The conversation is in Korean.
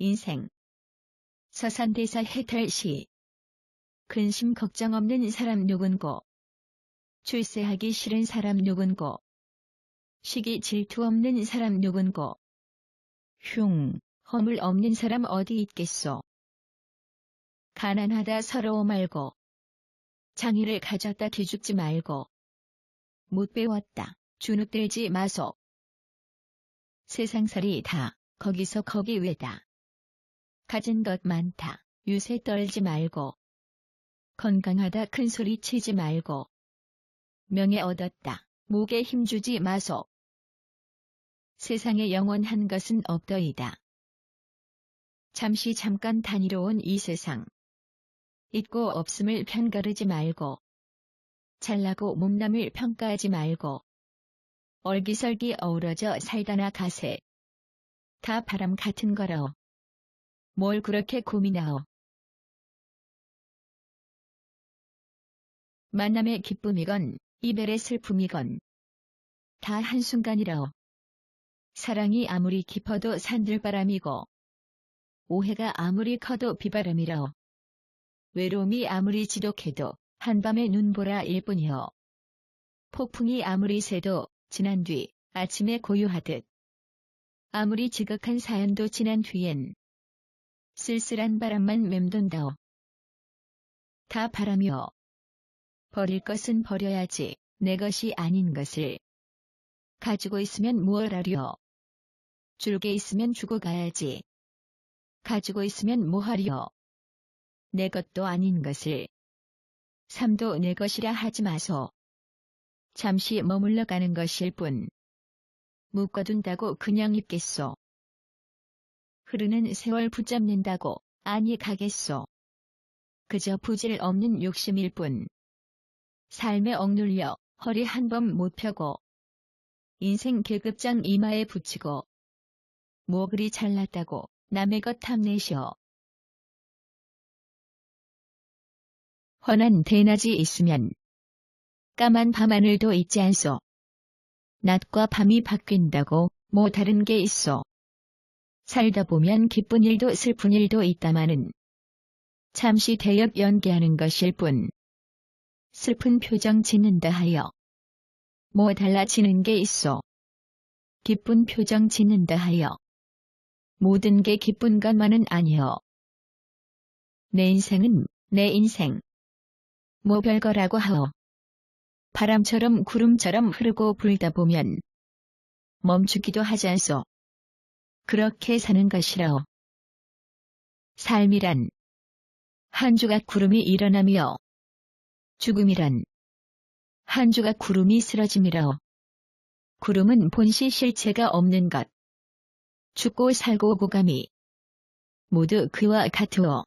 인생. 서산대사 해탈 시. 근심 걱정 없는 사람 누군고? 출세하기 싫은 사람 누군고? 시기 질투 없는 사람 누군고? 흉 허물 없는 사람 어디 있겠소? 가난하다 서러워 말고. 장의를 가졌다 뒤죽지 말고. 못 배웠다 주눅들지 마소. 세상살이 다 거기서 거기 외다 가진 것 많다 유세 떨지 말고 건강하다 큰 소리 치지 말고 명예 얻었다 목에 힘주지 마소 세상에 영원한 것은 없더이다. 잠시 잠깐 다니러 온 이 세상. 있고 없음을 편가르지 말고 잘나고 몸남을 평가하지 말고 얼기설기 어우러져 살다나 가세. 다 바람 같은 거라. 뭘 그렇게 고민하오. 만남의 기쁨이건 이별의 슬픔이건 다 한순간이라오. 사랑이 아무리 깊어도 산들바람이고 오해가 아무리 커도 비바람이라오. 외로움이 아무리 지독해도 한밤의 눈보라일 뿐이오. 폭풍이 아무리 새도 지난 뒤 아침에 고요하듯 아무리 지극한 사연도 지난 뒤엔 쓸쓸한 바람만 맴돈다오. 다 바람이오. 버릴 것은 버려야지 내 것이 아닌 것을 가지고 있으면 무얼 하려. 줄게 있으면 주고 가야지. 가지고 있으면 뭐하려. 내 것도 아닌 것을. 삶도 내 것이라 하지 마소. 잠시 머물러 가는 것일 뿐. 묶어둔다고 그냥 입겠소. 흐르는 세월 붙잡는다고 아니 가겠소. 그저 부질 없는 욕심일 뿐. 삶에 억눌려 허리 한 번 못 펴고 인생 계급장 이마에 붙이고 뭐 그리 잘났다고 남의 것 탐내시오. 훤한 대낮이 있으면 까만 밤하늘도 있지 않소. 낮과 밤이 바뀐다고 뭐 다른 게 있어. 살다 보면 기쁜 일도 슬픈 일도 있다마는 잠시 대역 연기하는 것일 뿐. 슬픈 표정 짓는다 하여 뭐 달라지는 게 있어. 기쁜 표정 짓는다 하여 모든 게 기쁜 것만은 아니여. 내 인생은 내 인생. 뭐 별거라고 하오. 바람처럼 구름처럼 흐르고 불다 보면 멈추기도 하지 않소. 그렇게 사는 것이라오. 삶이란 한 주가 구름이 일어나며 죽음이란 한 주가 구름이 쓰러짐이라오. 구름은 본시 실체가 없는 것. 죽고 살고 고감이 모두 그와 같으오.